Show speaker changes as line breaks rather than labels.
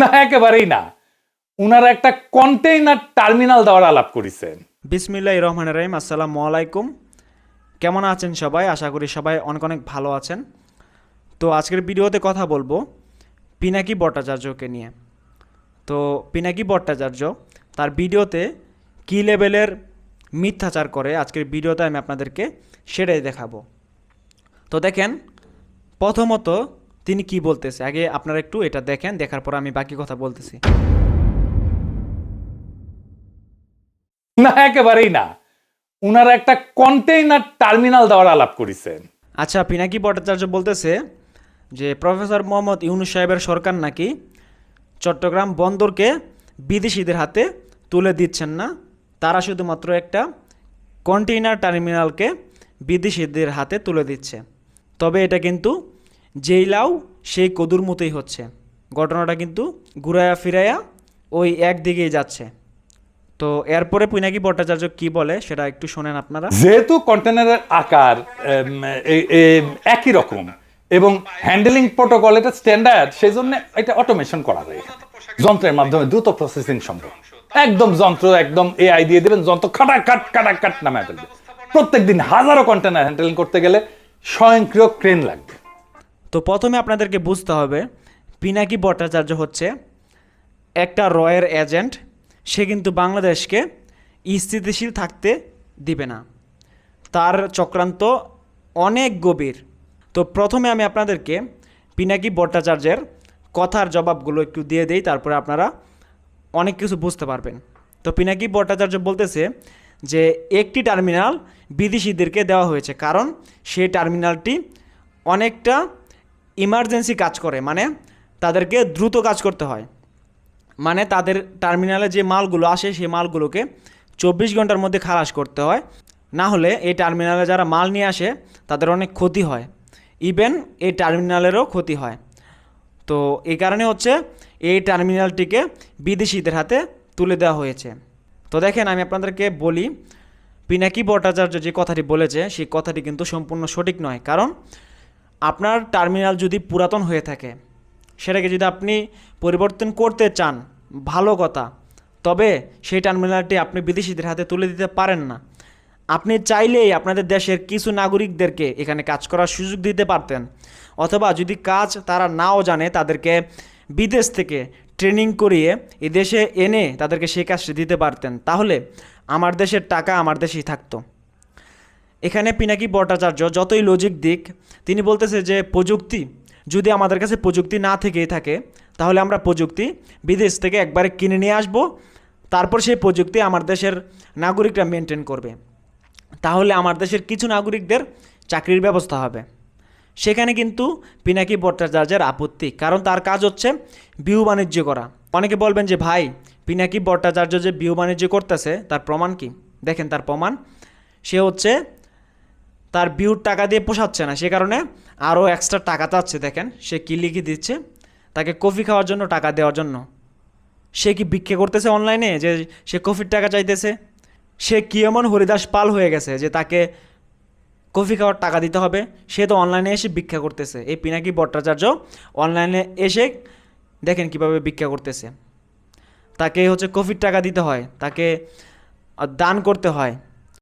না, একেবারেই না। উনারা একটা কন্টেইনার টার্মিনাল দেওয়ার আলাপ করেছেন।
বিসমিল্লাহ রহমান রহিম, আসসালামু আলাইকুম। কেমন আছেন সবাই? আশা করি সবাই অনেক অনেক ভালো আছেন। তো আজকের ভিডিওতে কথা বলব পিনাকি ভট্টাচার্যকে নিয়ে। তো পিনাকি ভট্টাচার্য তার ভিডিওতে কী লেভেলের মিথ্যাচার করে আজকের ভিডিওতে আমি আপনাদেরকে সেটাই দেখাবো। তো দেখেন, প্রথমত তিনি কি বলতেছে? আগে আপনারা একটু এটা দেখেন দেখার পর আমি বাকি কথা বলতেছি।
না একেবারেই না। উনারা একটা কন্টেইনার টার্মিনাল দেওয়ার আলাপ করেছেন।
আচ্ছা পিনাকি ভট্টাচার্য বলতেছে যে প্রফেসর মোহাম্মদ ইউনুস সাহেবের সরকার নাকি চট্টগ্রাম বন্দরকে বিদেশিদের হাতে তুলে দিচ্ছেন না? তারা শুধুমাত্র একটা কন্টেইনার টার্মিনালকে বিদেশিদের হাতে তুলে দিচ্ছে। তবে এটা কিন্তু যেই লাউ, সেই কদুর মতোই হচ্ছে। ঘটনাটা কিন্তু ঘুরায়া ফিরাইয়া ওই একদিকেই যাচ্ছে। তো এরপরে পিনাকি ভট্টাচার্য কি বলে সেটা একটু শোনেন আপনারা।
যেহেতু কন্টেনারের আকার একই রকম এবং হ্যান্ডেলিং প্রোটোকল এটা স্ট্যান্ডার্ড সেই জন্য এটা অটোমেশন করা যায় যন্ত্রের মাধ্যমে দ্রুত প্রসেসিং সম্ভব। একদম যন্ত্র, একদম এআই দিয়ে দেবেন, যন্ত্র খাটা কাট কাটা কাট নামে ফেলবে। প্রত্যেকদিন হাজারো কন্টেনার হ্যান্ডেলিং করতে গেলে স্বয়ংক্রিয় ক্রেন লাগবে।
তো প্রথমে আপনাদেরকে বুঝতে হবে, পিনাকি ভট্টাচার্য হচ্ছে একটা রয়ের এজেন্ট, সে কিন্তু বাংলাদেশকে স্থিতিশীল থাকতে দিবে না। তার চক্রান্ত অনেক গভীর। তো প্রথমে আমি আপনাদেরকে পিনাকি ভট্টাচার্যের কথার জবাবগুলো একটু দিয়ে দেই, তারপরে আপনারা অনেক কিছু বুঝতে পারবেন। তো পিনাকি ভট্টাচার্য বলতেছে যে একটি টার্মিনাল বিদেশিদেরকে দেওয়া হয়েছে, কারণ সেই টার্মিনালটি অনেকটা ইমার্জেন্সি কাজ করে মানে তাদেরকে দ্রুত কাজ করতে হয়। মানে তাদের টার্মিনালে যে মালগুলো আসে, সেই মালগুলোকে চব্বিশ ঘণ্টার মধ্যে খালাস করতে হয়। না হলে এই টার্মিনালে যারা মাল নিয়ে আসে, তাদের অনেক ক্ষতি হয়। ইভেন এই টার্মিনালেরও ক্ষতি হয়। তো এই কারণে হচ্ছে এই টার্মিনালটিকে বিদেশিদের হাতে তুলে দেওয়া হয়েছে। তো দেখেন, আমি আপনাদেরকে বলি, পিনাকি ভট্টাচার্য যে কথাটি বলেছে, সেই কথাটি কিন্তু সম্পূর্ণ সঠিক নয়। কারণ আপনার টার্মিনাল যদি পুরাতন হয়ে থাকে, সেটাকে যদি আপনি পরিবর্তন করতে চান, ভালো কথা। তবে সেই টার্মিনালটি আপনি বিদেশিদের হাতে তুলে দিতে পারেন না। আপনি চাইলেই আপনাদের দেশের কিছু নাগরিকদেরকে এখানে কাজ করার সুযোগ দিতে পারতেন। অথবা যদি কাজ তারা নাও জানে, তাদেরকে বিদেশ থেকে ট্রেনিং করিয়ে এদেশে এনে তাদেরকে সেই কাজটি দিতে পারতেন। তাহলে আমার দেশের টাকা আমার দেশেই থাকতো। এখানে পিনাকি ভট্টাচার্য যতই লজিক দিক, তিনি বলতেছে যে, প্রযুক্তি, যদি আমাদের কাছে প্রযুক্তি না থেকেই থাকে, তাহলে আমরা প্রযুক্তি বিদেশ থেকে একবারে কিনে নিয়ে আসব, তারপর সেই প্রযুক্তি আমার দেশের নাগরিকরা মেনটেন করবে। তাহলে আমার দেশের কিছু নাগরিকদের চাকরির ব্যবস্থা হবে। সেখানে কিন্তু পিনাকি ভট্টাচার্যের আপত্তি, কারণ তার কাজ হচ্ছে বিহু বাণিজ্য করা। অনেকে বলবেন যে, ভাই, পিনাকি ভট্টাচার্য যে বিহু বাণিজ্য করতেছে, তার প্রমাণ কি? দেখেন, তার প্রমাণ, সে হচ্ছে তার বিউর টাকা দিয়ে পোষাচ্ছে না, সে কারণে আরও এক্সট্রা টাকা চাচ্ছে, দেখেন। সে কি লিখে দিচ্ছে? তাকে কফি খাওয়ার জন্য টাকা দেওয়ার জন্য। সে কি ভিক্ষে করতেছে অনলাইনে যে সে কফির টাকা চাইতেছে। সে কি এমন হরিদাস পাল হয়ে গেছে যে তাকে কফি খাওয়ার টাকা দিতে হবে? সে তো অনলাইনে এসে ভিক্ষা করতেছে। এই পিনাকি ভট্টাচার্য অনলাইনে এসে দেখেন কীভাবে ভিক্ষা করতেছে। তাকে হচ্ছে কফির টাকা দিতে হয়, তাকে দান করতে হয়।